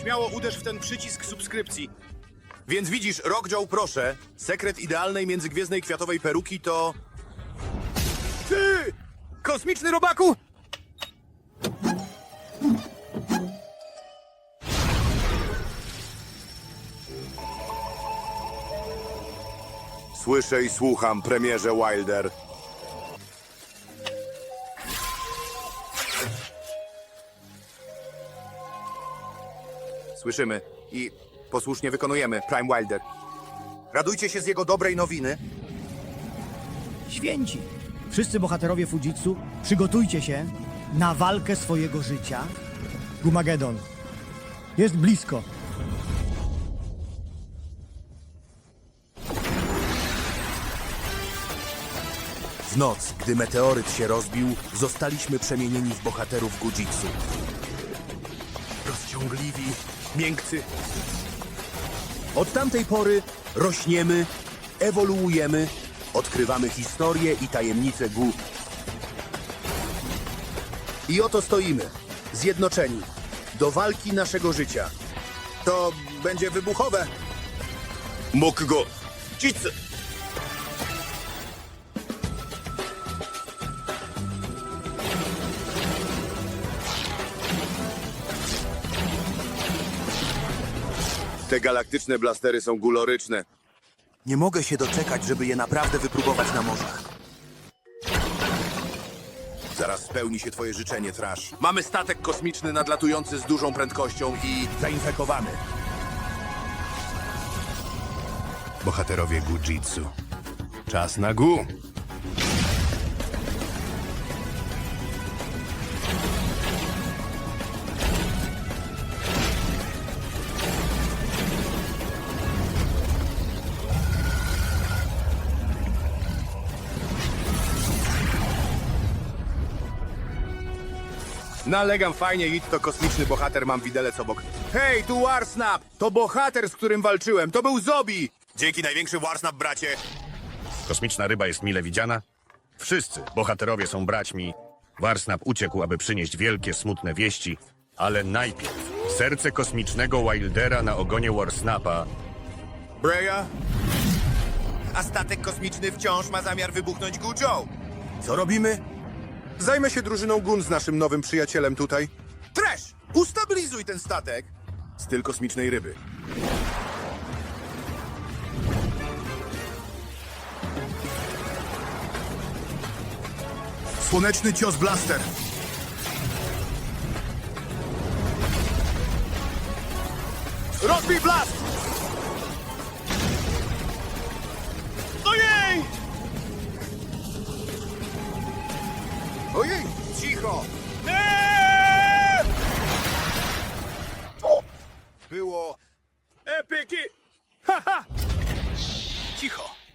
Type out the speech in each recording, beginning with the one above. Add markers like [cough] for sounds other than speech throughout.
Śmiało uderz w ten przycisk subskrypcji. Więc widzisz, Rock Joe, proszę, sekret idealnej międzygwiezdnej kwiatowej peruki to... Ty! Kosmiczny robaku! Słyszę i słucham, premierze Wilder. Słyszymy i posłusznie wykonujemy, Prime Wilder. Radujcie się z jego dobrej nowiny. Święci. Wszyscy bohaterowie Fujitsu, przygotujcie się na walkę swojego życia. Gumagedon. Jest blisko. W noc, gdy meteoryt się rozbił, zostaliśmy przemienieni w bohaterów Gujitsu. Rozciągliwi, miękcy. Od tamtej pory rośniemy, ewoluujemy, odkrywamy historię i tajemnice Gu. I oto stoimy, zjednoczeni, do walki naszego życia. To będzie wybuchowe. Mógł go. Jitsu. Te galaktyczne blastery są guloryczne. Nie mogę się doczekać, żeby je naprawdę wypróbować na morzach. Zaraz spełni się twoje życzenie, Trash. Mamy statek kosmiczny nadlatujący z dużą prędkością i zainfekowany. Bohaterowie Gujitsu. Czas na Gu. Nalegam fajnie, It to kosmiczny bohater, mam widelec obok. Hej, tu Warsnap! To bohater, z którym walczyłem, to był Zobi! Dzięki największy Warsnap, bracie! Kosmiczna ryba jest mile widziana? Wszyscy bohaterowie są braćmi. Warsnap uciekł, aby przynieść wielkie, smutne wieści, ale najpierw serce kosmicznego Wildera na ogonie Warsnapa Breya? A statek kosmiczny wciąż ma zamiar wybuchnąć Gujo. Co robimy? Zajmę się drużyną Gun z naszym nowym przyjacielem tutaj. Trash! Ustabilizuj ten statek! Styl kosmicznej ryby. Słoneczny cios blaster.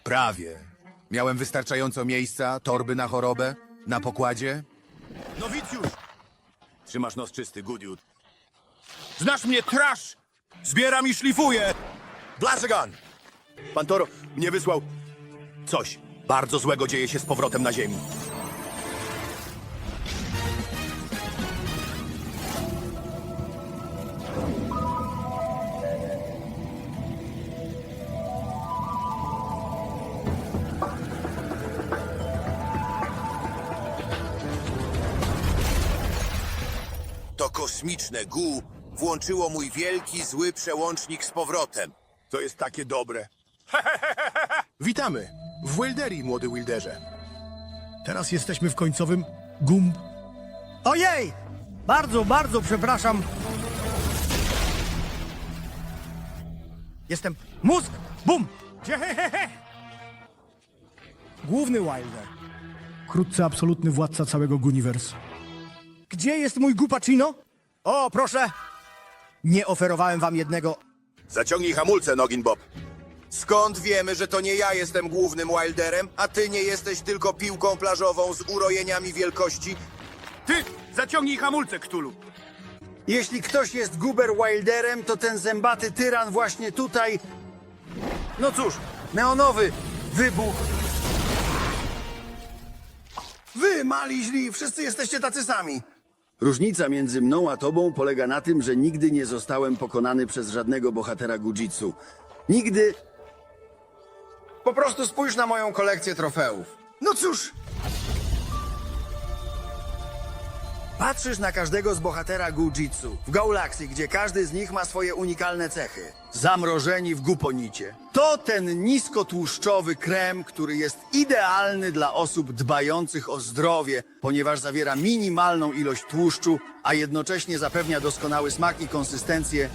Prawie. Miałem wystarczająco miejsca, torby na chorobę, na pokładzie. Nowicjusz! Trzymasz nos czysty, Goodwood. Znasz mnie, trash! Zbieram i szlifuję! Blazegan! Pan Toro mnie wysłał... Coś bardzo złego dzieje się z powrotem na ziemi. To kosmiczne gu włączyło mój wielki, zły przełącznik z powrotem. To jest takie dobre. [laughs] Witamy w Wilderii, młody Wilderze. Teraz jesteśmy w końcowym gum. Ojej! Bardzo, bardzo przepraszam. Jestem mózg. Bum! [laughs] Główny Wilder. Wkrótce absolutny władca całego Guniverse. Gdzie jest mój Gupacino? O, proszę! Nie oferowałem wam jednego. Zaciągnij hamulce, Nogin Bob. Skąd wiemy, że to nie ja jestem głównym Wilderem, a ty nie jesteś tylko piłką plażową z urojeniami wielkości? Ty! Zaciągnij hamulce, Ktulu! Jeśli ktoś jest Guber Wilderem, to ten zębaty tyran właśnie tutaj. No cóż, neonowy wybuch. Wy, mali źli, wszyscy jesteście tacy sami. Różnica między mną a tobą polega na tym, że nigdy nie zostałem pokonany przez żadnego bohatera Gujitsu. Nigdy. Po prostu spójrz na moją kolekcję trofeów. No cóż. Patrzysz na każdego z bohatera Gujitsu w Gaulaxy, gdzie każdy z nich ma swoje unikalne cechy. Zamrożeni w guponicie. To ten niskotłuszczowy krem, który jest idealny dla osób dbających o zdrowie, ponieważ zawiera minimalną ilość tłuszczu, a jednocześnie zapewnia doskonały smak i konsystencję.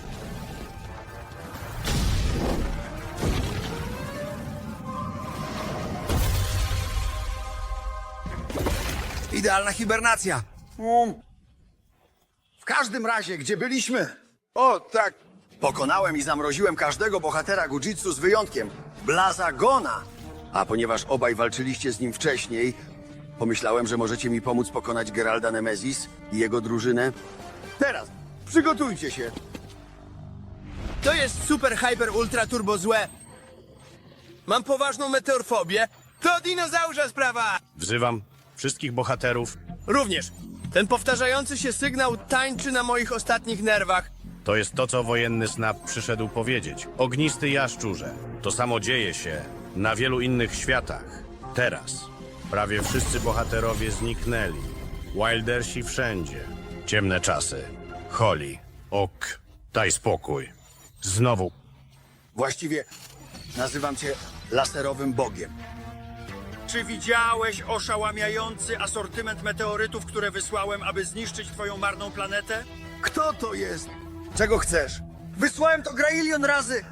Idealna hibernacja. W każdym razie, gdzie byliśmy? O, tak. Pokonałem i zamroziłem każdego bohatera Gujitsu z wyjątkiem Blazagona. A ponieważ obaj walczyliście z nim wcześniej, pomyślałem, że możecie mi pomóc pokonać Geralda Nemesis i jego drużynę. Teraz, przygotujcie się. To jest super, hyper, ultra, turbo złe. Mam poważną meteorfobię. To dinozaurza sprawa! Wzywam wszystkich bohaterów. Również. Ten powtarzający się sygnał tańczy na moich ostatnich nerwach. To jest to, co wojenny snap przyszedł powiedzieć. Ognisty jaszczurze. To samo dzieje się na wielu innych światach. Teraz prawie wszyscy bohaterowie zniknęli. Wildersi wszędzie. Ciemne czasy. Holly. Ok. Daj spokój. Znowu. Właściwie nazywam cię laserowym bogiem. Czy widziałeś oszałamiający asortyment meteorytów, które wysłałem, aby zniszczyć twoją marną planetę? Kto to jest? Czego chcesz? Wysłałem to grailion razy.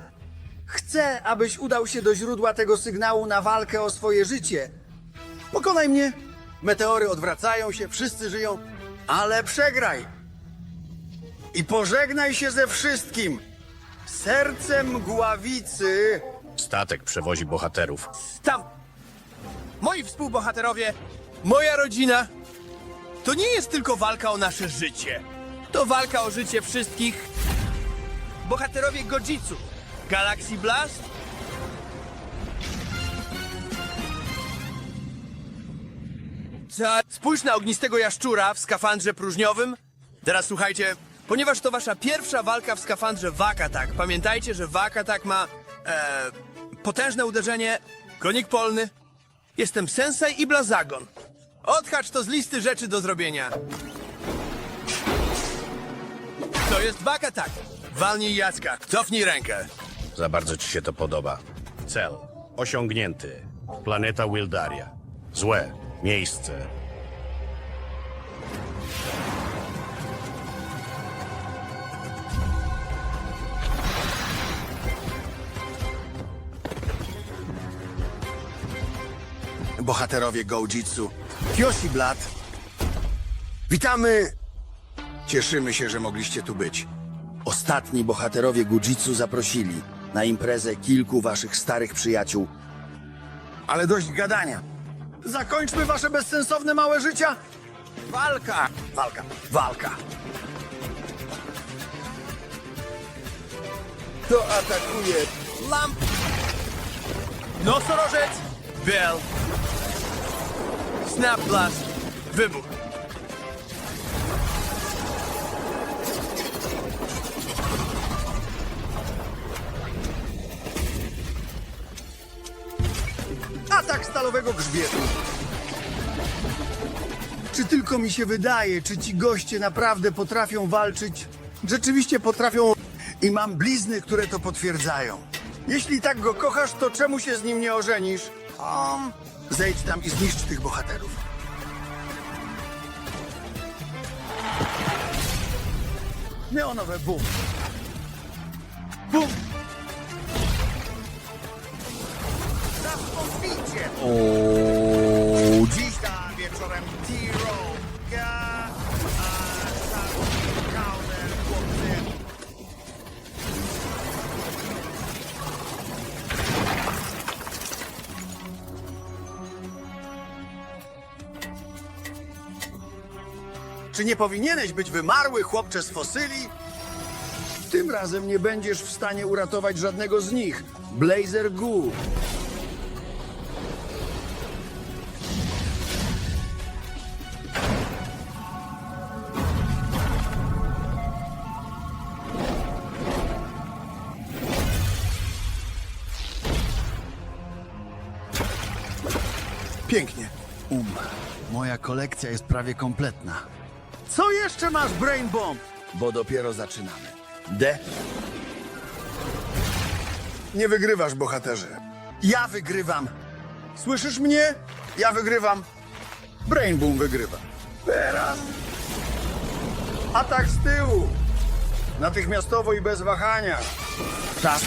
Chcę, abyś udał się do źródła tego sygnału na walkę o swoje życie. Pokonaj mnie. Meteory odwracają się, wszyscy żyją, ale przegraj. I pożegnaj się ze wszystkim. Sercem gławicy. Statek przewozi bohaterów. Tam. Moi współbohaterowie, moja rodzina. To nie jest tylko walka o nasze życie. To walka o życie wszystkich. Bohaterowie Gojitsu. Galaxy Blast. Za... Spójrz na ognistego jaszczura w skafandrze próżniowym. Teraz słuchajcie, ponieważ to wasza pierwsza walka w skafandrze Wakatak, pamiętajcie, że Wakatak ma e, potężne uderzenie, konik polny. Jestem Sensei i Blazagon. Odhacz to z listy rzeczy do zrobienia. To jest Wakatak. Walnij Jacka, cofnij rękę. Za bardzo ci się to podoba. Cel osiągnięty. Planeta Wildaria. Złe miejsce. Bohaterowie Goujitsu. Kyoshi Blad. Witamy! Cieszymy się, że mogliście tu być. Ostatni bohaterowie Gujitsu zaprosili na imprezę kilku waszych starych przyjaciół. Ale dość gadania. Zakończmy wasze bezsensowne małe życia. Walka! Walka! Walka! To atakuje Lamp. Nosorożec. Bell. Snap Blast. Wybuch. Atak stalowego grzbietu. Czy tylko mi się wydaje, czy ci goście naprawdę potrafią walczyć? Rzeczywiście potrafią i mam blizny, które to potwierdzają. Jeśli tak go kochasz, to czemu się z nim nie ożenisz? Um, zejdź tam i zniszcz tych bohaterów. Neonowe bum. Bum! Zastąpicie! O, nie powinieneś być wymarły, chłopcze z fosyli? Tym razem nie będziesz w stanie uratować żadnego z nich. Blazer Goo. Pięknie. Um, moja kolekcja jest prawie kompletna. Co jeszcze masz, Brain Bomb? Bo dopiero zaczynamy. D. Nie wygrywasz, bohaterze. Ja wygrywam. Słyszysz mnie? Ja wygrywam. Brain Boom wygrywa. Teraz. Atak z tyłu. Natychmiastowo i bez wahania. Czas.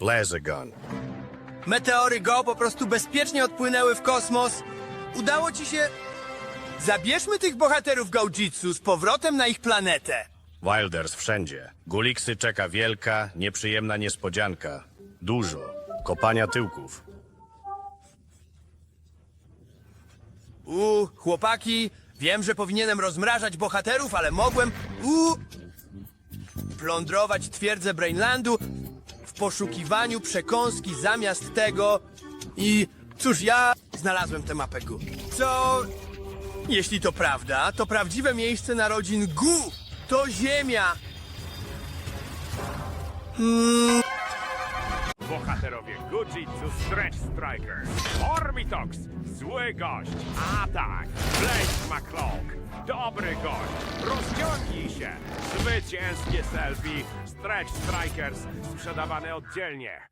Laser gun. Meteory Go po prostu bezpiecznie odpłynęły w kosmos. Udało ci się... Zabierzmy tych bohaterów Gaujitsu z powrotem na ich planetę. Wilders wszędzie. Guliksy czeka wielka, nieprzyjemna niespodzianka. Dużo. Kopania tyłków. U, chłopaki, wiem, że powinienem rozmrażać bohaterów, ale mogłem... U, plądrować twierdzę Brainlandu w poszukiwaniu przekąski zamiast tego i cóż, ja znalazłem tę mapę Gu. Co... Jeśli to prawda, to prawdziwe miejsce narodzin Gu to Ziemia. Bohaterowie Gujitsu Stretch Strikers. Ormitox, zły gość. Atak, Blake McCloak, dobry gość. Rozciągnij się. Zwycięskie selfie Stretch Strikers sprzedawane oddzielnie.